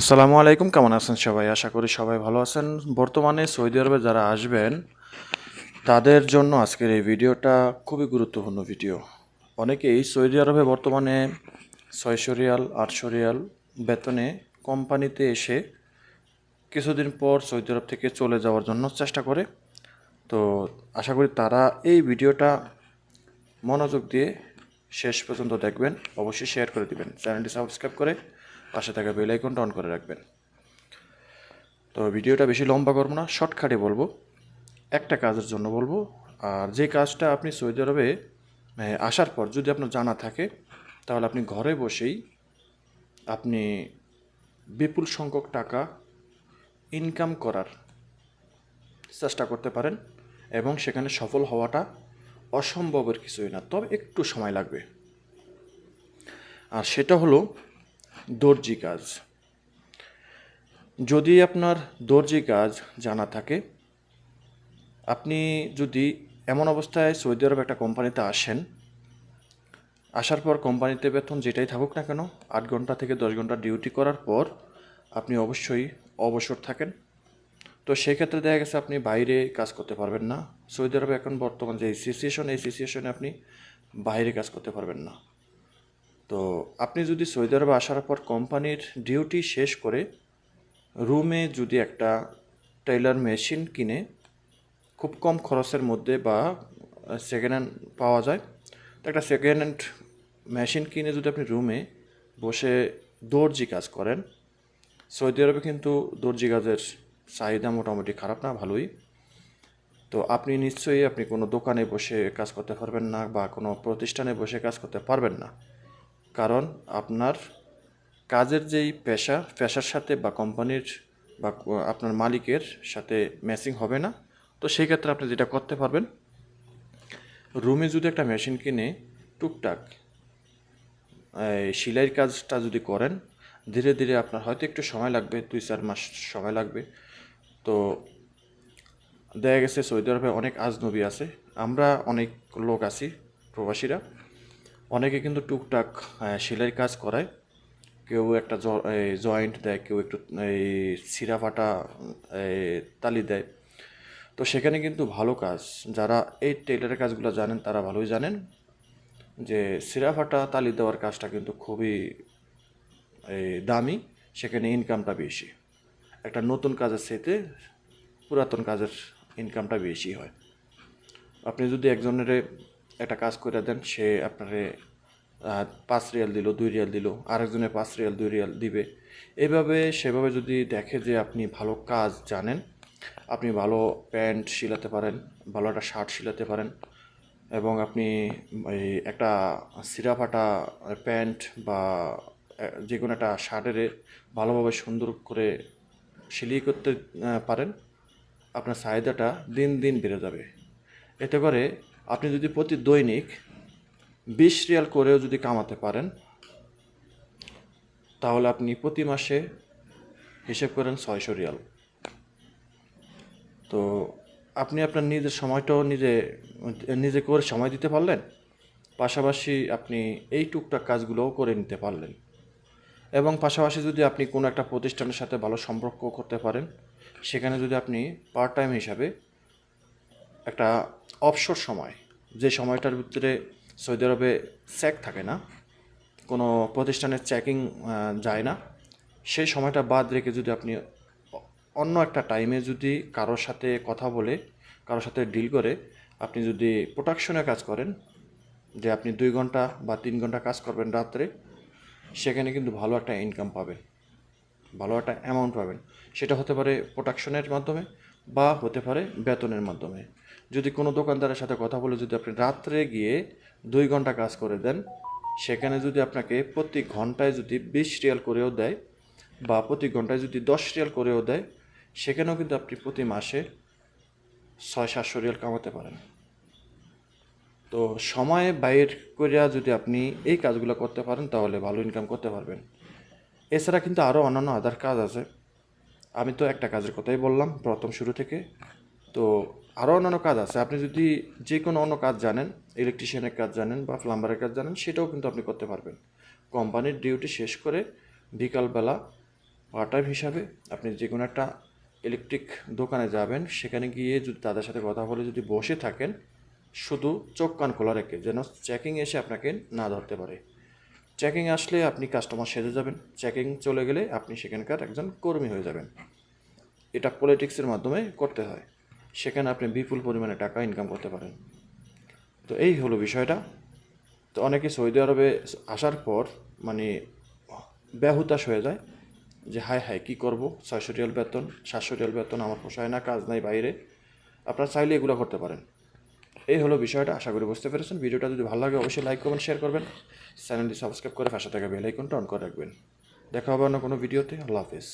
আসসালামু আলাইকুম, কেমন আছেন সবাই? আশা করি সবাই ভালো আছেন। বর্তমানে সৌদি আরবে যারা আসবেন, তাদের জন্য আজকের এই ভিডিওটা খুবই গুরুত্বপূর্ণ ভিডিও। অনেকেই সৌদি আরবে বর্তমানে ছয়শো রিয়াল, আটশো রিয়াল বেতনে কোম্পানিতে এসে কিছুদিন পর সৌদি আরব থেকে চলে যাওয়ার জন্য চেষ্টা করে। তো আশা করি তারা এই ভিডিওটা মনোযোগ দিয়ে শেষ পর্যন্ত দেখবেন, অবশ্যই শেয়ার করে দিবেন। চ্যানেলটি সাবস্ক্রাইব করে পাশে থাকা বেল আইকনটা অন করে রাখবেন। তো ভিডিওটা বেশি লম্বা করব না শর্টকাটে বলব। একটা কাজের জন্য বলব, আর যে কাজটা আপনি সৌদি আরবে আসার পর যদি আপনার জানা থাকে, তাহলে আপনি ঘরে বসেই আপনি বিপুল সংখ্যক টাকা ইনকাম করার চেষ্টা করতে পারেন এবং সেখানে সফল হওয়াটা অসম্ভবের কিছুই না, তবে একটু সময় লাগবে। আর সেটা হলো দর্জি কাজ। যদি আপনার দর্জি কাজ জানা থাকে, আপনি যদি এমন অবস্থায় সৌদি আরব একটা কোম্পানিতে আসেন, আসার পর কোম্পানিতে বেতন যেটাই থাকুক না কেন, আট ঘণ্টা থেকে দশ ঘণ্টা ডিউটি করার পর আপনি অবশ্যই অবসর থাকেন। তো সেক্ষেত্রে দেখা গেছে আপনি বাইরে কাজ করতে পারবেন না। সৌদি আরবে এখন বর্তমান যে সিচুয়েশন এই সিচুয়েশনে আপনি বাইরে কাজ করতে পারবেন না। আপনি যদি সৌদি আরবে আসার পর কোম্পানির ডিউটি শেষ করে রুমে যদি একটা টেইলার মেশিন কিনে খুব কম খরচের মধ্যে বা সেকেন্ড হ্যান্ড পাওয়া যায়, তো একটা সেকেন্ড হ্যান্ড মেশিন কিনে যদি আপনি রুমে বসে দর্জি কাজ করেন, সৌদি আরবে কিন্তু দর্জি কাজের চাহিদা মোটামুটি খারাপ না, ভালোই। তো আপনি নিশ্চয়ই আপনি কোনো দোকানে বসে কাজ করতে পারবেন না বা কোনো প্রতিষ্ঠানে বসে কাজ করতে পারবেন না। কারণ আপনার কাজের যেই পেশা, পেশার সাথে বা কোম্পানির বা আপনার মালিকের সাথে ম্যাচিং হবে না। তো সেই ক্ষেত্রে আপনি যেটা করতে পারবেন, রুমে যদি একটা মেশিন কিনে টুকটাক সেলাইয়ের কাজটা যদি করেন, ধীরে ধীরে আপনার হয়তো একটু সময় লাগবে, দুই চার মাস সময় লাগবে। তো দেখা গেছে সৌদি আরবে অনেক আজনবী আছে, আমরা অনেক লোক আছি, প্রবাসীরা। অনেকে কিন্তু টুকটাক সেলাইয়ের কাজ করায়। কেউ একটা জয়েন্ট দেয়, কেউ একটু, এই সিরা ফাটা তালি দেয়। তো সেখানে কিন্তু ভালো কাজ। যারা এই টেলারের কাজগুলো জানেন, তারা ভালোই জানেন যে সিরা ফাটা তালি দেওয়ার কাজটা কিন্তু খুবই দামি, সেখানে ইনকামটা বেশি। একটা নতুন কাজের সাথে পুরাতন কাজের ইনকামটা বেশি হয়। আপনি যদি একজনের একটা কাজ করে দেন, সে আপনারে পাঁচ রিয়াল দিল, দুই রিয়াল দিল আরেকজনে পাঁচ রিয়াল, দুই রিয়াল দিবে। এভাবে, সেভাবে যদি দেখে যে আপনি ভালো কাজ জানেন, আপনি ভালো প্যান্ট শিলাতে পারেন, ভালো একটা শার্ট শিলাতে পারেন, এবং আপনি এই একটা সিরা ফাটা প্যান্ট বা যে কোনো একটা শার্টের ভালোভাবে সুন্দর করে সিলাই করতে পারেন, আপনার চাহিদাটা দিন দিন বেড়ে যাবে। এতে করে আপনি যদি প্রতি দৈনিক বিশ রিয়াল করেও যদি কামাতে পারেন, তাহলে আপনি প্রতি মাসে হিসেব করেন ছয়শো রিয়াল। তো আপনি আপনার নিজের সময়টাও নিজে নিজে করে সময় দিতে পারলেন, পাশাপাশি আপনি এই টুকটাক কাজগুলোও করে নিতে পারলেন। এবং পাশাপাশি যদি আপনি কোনো একটা প্রতিষ্ঠানের সাথে ভালো সম্পর্ক করতে পারেন, সেখানে যদি আপনি পার্ট টাইম হিসাবে একটা অবসর সময়, যে সময়টার ভিতরে সৌদি আরবে চেক থাকে না, কোনো প্রতিষ্ঠানের চেকিং যায় না, সেই সময়টা বাদ রেখে যদি আপনি অন্য একটা টাইমে যদি কারোর সাথে কথা বলে, কারোর সাথে ডিল করে, আপনি যদি প্রোডাকশনে কাজ করেন, যে আপনি দুই ঘণ্টা বা তিন ঘণ্টা কাজ করবেন রাত্রে, সেখানে কিন্তু ভালো একটা ইনকাম পাবেন, ভালো একটা অ্যামাউন্ট পাবেন। সেটা হতে পারে প্রোডাকশনের মাধ্যমে বা হতে পারে বেতনের মাধ্যমে। যদি কোনো দোকানদারের সাথে কথা বলে যদি আপনি রাত্রে গিয়ে দুই ঘণ্টা কাজ করে দেন, সেখানে যদি আপনাকে প্রতি ঘন্টায় যদি বিশ রিয়াল করেও দেয় বা প্রতি ঘন্টায় যদি দশ রিয়াল করেও দেয়, সেখানেও কিন্তু আপনি প্রতি মাসে ছয়, সাতশো রিয়াল কামাতে পারেন। তো সময়ে বাইর করিয়া যদি আপনি এই কাজগুলো করতে পারেন, তাহলে ভালো ইনকাম করতে পারবেন। এছাড়া কিন্তু আরও অন্যান্য আদার কাজ আছে। আমি তো একটা কাজের কথাই বললাম, প্রথম শুরু থেকে। তো আরও অন্যান্য কাজ আছে। আপনি যদি যে কোনো অন্য কাজ জানেন ইলেকট্রিশিয়ানের কাজ জানেন বা প্লাম্বারের কাজ জানেন, সেটাও কিন্তু আপনি করতে পারবেন। কোম্পানির ডিউটি শেষ করে বিকালবেলা পার্ট টাইম হিসাবে আপনি যে কোনো একটা ইলেকট্রিক দোকানে যাবেন, সেখানে গিয়ে যদি তাদের সাথে কথা বলে যদি বসে থাকেন, শুধু চোখ কান খোলা রেখে যেন চেকিং এসে আপনাকে না ধরতে পারে। চেকিং আসলে আপনি কাস্টমার সেজে যাবেন। চেকিং চলে গেলে আপনি সেখানকার একজন কর্মী হয়ে যাবেন। এটা পলিটিক্সের মাধ্যমে করতে হয়। সেখানে আপনি বিপুল পরিমাণে টাকা ইনকাম করতে পারেন। তো এই হলো বিষয়টা। তো অনেকে সৌদি আরবে আসার পর মানে ব্যাহুতাশ হয়ে যায় যে, হায় হায়, কী করব? ছয়শো রিয়াল বেতন, সাতশো রিয়াল বেতন, আমার পোষায় না, কাজ নাই বাইরে। আপনারা চাইলে এগুলো করতে পারেন। এই হলো বিষয়টা, আশা করি বুঝতে পেরেছেন। ভিডিওটা যদি ভালো লাগে, অবশ্যই লাইক করবেন শেয়ার করবেন। চ্যানেলটি সাবস্ক্রাইব করে পাশে থাকা বেল আইকনটা অন করে রাখবেন। দেখা হবে অন্য কোনো ভিডিওতে আল্লাহ হাফিজ।